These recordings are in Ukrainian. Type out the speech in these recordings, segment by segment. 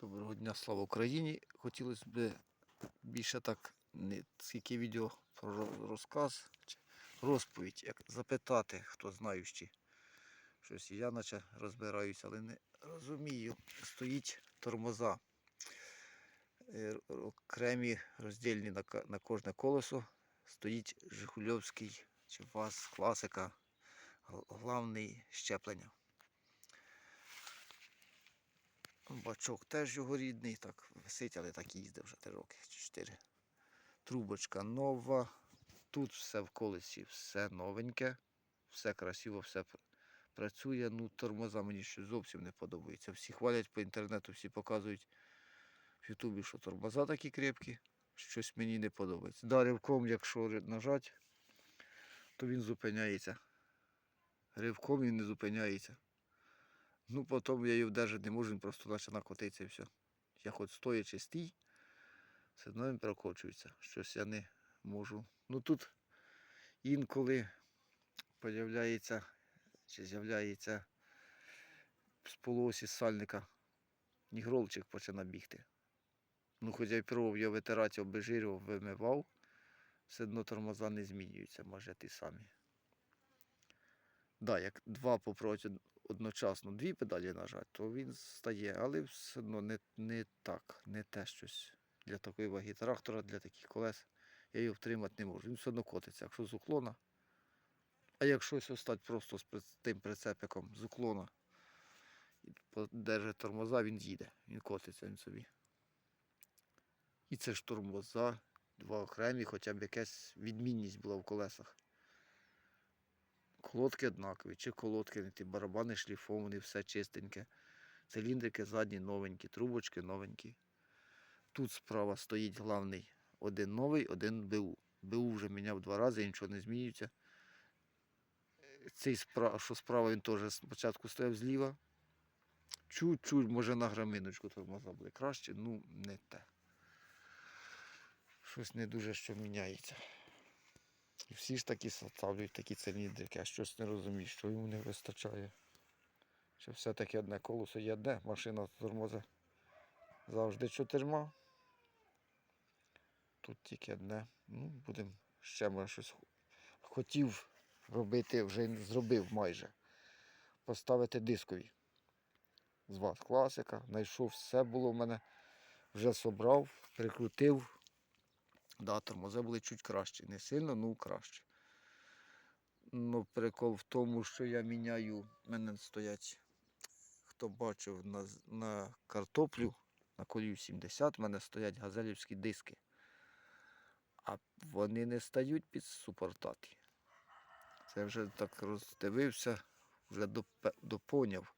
Доброго дня, слава Україні. Хотілося б більше так, не скільки відео про розказ, розповідь, як запитати, хто знаючи. Щось я наче розбираюся, але не розумію. Стоїть тормоза. Е, Окремі роздільні на, на кожне колесо. Стоїть Жигульовський чи ВАЗ класика, главний щеплення. Бачок теж його рідний, так висить, але так їздив вже три роки, чи чотири. Трубочка нова. Тут все в колесі, все новеньке, все красиво, все працює. Ну, тормоза мені щось зовсім не подобається. Всі хвалять по інтернету, всі показують в Ютубі, що тормоза такі крепкі. Щось мені не подобається. Ривком, якщо нажать, то він зупиняється. Ривком він не зупиняється. Ну, потім я її вдержати не можу, він просто наче накотиться і все. Я хоч стоячи стій, все одно він прокочується. Щось я не можу. Ну тут інколи появляється чи з'являється з полуосі сальника нігролчик починає бігти. Ну, хоч я й пробував його витирати, обезжирював, вимивав, все одно тормоза не змінюються, може ті самі. Да, як два попроти одночасно дві педалі нажати, то він стає, але все одно не, не так, не те щось для такої ваги трактора, для таких колес. Я його втримати не можу. Він все одно котиться, якщо з уклона. А якщо ось остати просто з тим прицепиком з уклона і подержить тормоза, він їде, він котиться він собі. І це ж тормоза, два окремі, хоча б якась відмінність була в колесах. Колодки однакові, чи колодки не ті, барабани шліфовані, все чистеньке. Циліндрики задні новенькі, трубочки новенькі. Тут справа стоїть главний один новий, один БУ. БУ вже міняв два рази, нічого не змінюється. Е, Цей справа, що справа він теж спочатку стояв зліва. Чуть-чуть, може на граминочку тормоза були краще, ну не те. Щось не дуже що міняється. І всі ж такі ставлять такі циліндрики, а щось не розумію, що йому не вистачає. Що все-таки одне колесо є одне, машина тормозить завжди чотирма. Тут тільки одне. Ну, будемо ще може щось хотів робити, вже зробив майже. Поставити дискові. З вас класика. Знайшов, все було в мене. Вже собрав, прикрутив. Да, тормози були чуть краще. Не сильно, ну краще. Ну, прикол в тому, що я міняю, в мене стоять, хто бачив на, на картоплю, на колію 70, в мене стоять газелівські диски. А вони не стають під супортати. Це вже так роздивився, вже допоняв.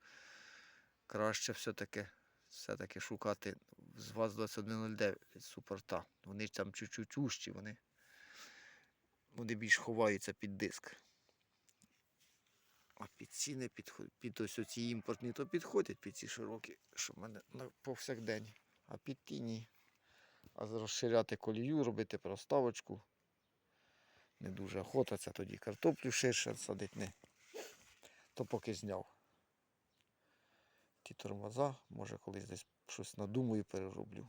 Краще все-таки все-таки шукати з ВАЗ 2109 супорта. Вони там чуть-чуть ущі, вони, вони більш ховаються під диск. А під ціни під, під ось ці імпортні, то підходять під ці широкі, що в мене на повсякдень. А під ті ні. А розширяти колію, робити проставочку. Не дуже охота, це тоді картоплю ширше садить не. То поки зняв. Ті тормоза, може колись десь щось надумаю, перероблю.